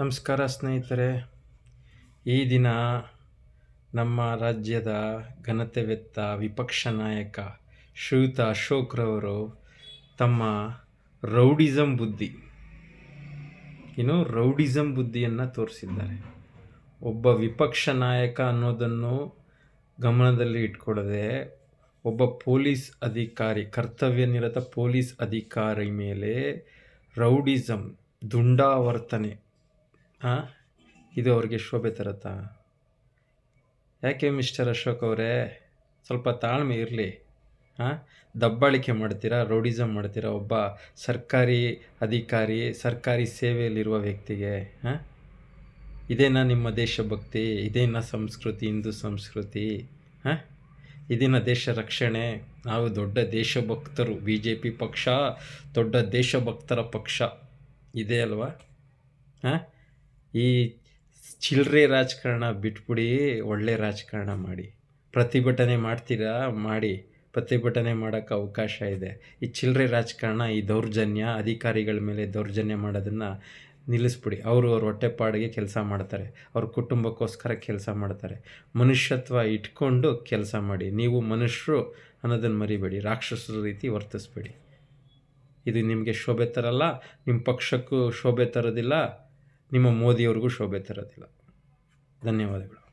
ನಮಸ್ಕಾರ ಸ್ನೇಹಿತರೆ, ಈ ದಿನ ನಮ್ಮ ರಾಜ್ಯದ ಘನತೆವೆತ್ತ ವಿಪಕ್ಷ ನಾಯಕ ಶ್ರೀಯುತ ಅಶೋಕ್ರವರು ತಮ್ಮ ರೌಡಿಸಮ್ ಬುದ್ಧಿ. ಏನು ರೌಡಿಸಮ್ ಬುದ್ಧಿಯನ್ನು ತೋರಿಸಿದ್ದಾರೆ. ಒಬ್ಬ ವಿಪಕ್ಷ ನಾಯಕ ಅನ್ನೋದನ್ನು ಗಮನದಲ್ಲಿ ಇಟ್ಕೊಳ್ಳದೆ ಒಬ್ಬ ಪೊಲೀಸ್ ಅಧಿಕಾರಿ ಕರ್ತವ್ಯ ನಿರತ ಪೊಲೀಸ್ ಅಧಿಕಾರಿ ಮೇಲೆ ರೌಡಿಸಮ್ ದುಂಡಾವರ್ತನೆ ಹಾಂ ಇದು ಅವ್ರಿಗೆ ಶೋಭೆ ತರತ್ತಾ? ಯಾಕೆ ಮಿಸ್ಟರ್ ಅಶೋಕ್ ಅವರೇ? ಸ್ವಲ್ಪ ತಾಳ್ಮೆ ಇರಲಿ. ಹಾಂ ದಬ್ಬಾಳಿಕೆ ಮಾಡ್ತೀರಾ ರೌಡಿಸಮ್ ಮಾಡ್ತೀರಾ ಒಬ್ಬ ಸರ್ಕಾರಿ ಅಧಿಕಾರಿ, ಸರ್ಕಾರಿ ಸೇವೆಯಲ್ಲಿರುವ ವ್ಯಕ್ತಿಗೆ? ಹಾಂ ಇದೇನಾ ನಿಮ್ಮ ದೇಶಭಕ್ತಿ? ಇದೇನಾ ಸಂಸ್ಕೃತಿ, ಹಿಂದೂ ಸಂಸ್ಕೃತಿ? ಹಾಂ ಇದಿನ ದೇಶ ರಕ್ಷಣೆ? ನಾವು ದೊಡ್ಡ ದೇಶಭಕ್ತರು ಬಿ ಜೆ ಪಿ ಪಕ್ಷ, ದೊಡ್ಡ ದೇಶಭಕ್ತರ ಪಕ್ಷ. ಇದೆ ಅಲ್ವಾ? ಹಾಂ ಈ ಚಿಲ್ಲರೆ ರಾಜಕಾರಣ ಬಿಟ್ಬಿಡಿ, ಒಳ್ಳೆ ರಾಜಕಾರಣ ಮಾಡಿ. ಪ್ರತಿಭಟನೆ ಮಾಡ್ತೀರಾ? ಮಾಡಿ. ಪ್ರತಿಭಟನೆ ಮಾಡೋಕ್ಕೆ ಅವಕಾಶ ಇದೆ. ಈ ಚಿಲ್ಲರೆ ರಾಜಕಾರಣ, ಈ ದೌರ್ಜನ್ಯ, ಅಧಿಕಾರಿಗಳ ಮೇಲೆ ದೌರ್ಜನ್ಯ ಮಾಡೋದನ್ನು ನಿಲ್ಲಿಸ್ಬಿಡಿ. ಅವರು ಅವ್ರ ಹೊಟ್ಟೆಪಾಡಿಗೆ ಕೆಲಸ ಮಾಡ್ತಾರೆ. ಅವ್ರ ಕುಟುಂಬಕ್ಕೋಸ್ಕರ ಕೆಲಸ ಮಾಡ್ತಾರೆ. ಮನುಷ್ಯತ್ವ ಇಟ್ಕೊಂಡು ಕೆಲಸ ಮಾಡಿ. ನೀವು ಮನುಷ್ಯರು ಅನ್ನೋದನ್ನು ಮರಿಬೇಡಿ. ರಾಕ್ಷಸರ ರೀತಿ ವರ್ತಿಸ್ಬೇಡಿ. ಇದು ನಿಮಗೆ ಶೋಭೆ ತರಲ್ಲ. ನಿಮ್ಮ ಪಕ್ಷಕ್ಕೂ ಶೋಭೆ ತರೋದಿಲ್ಲ. ನಿಮ್ಮ ಮೋದಿಯವ್ರಿಗೂ ಶೋಭೆ ತರೋದಿಲ್ಲ. ಧನ್ಯವಾದಗಳು.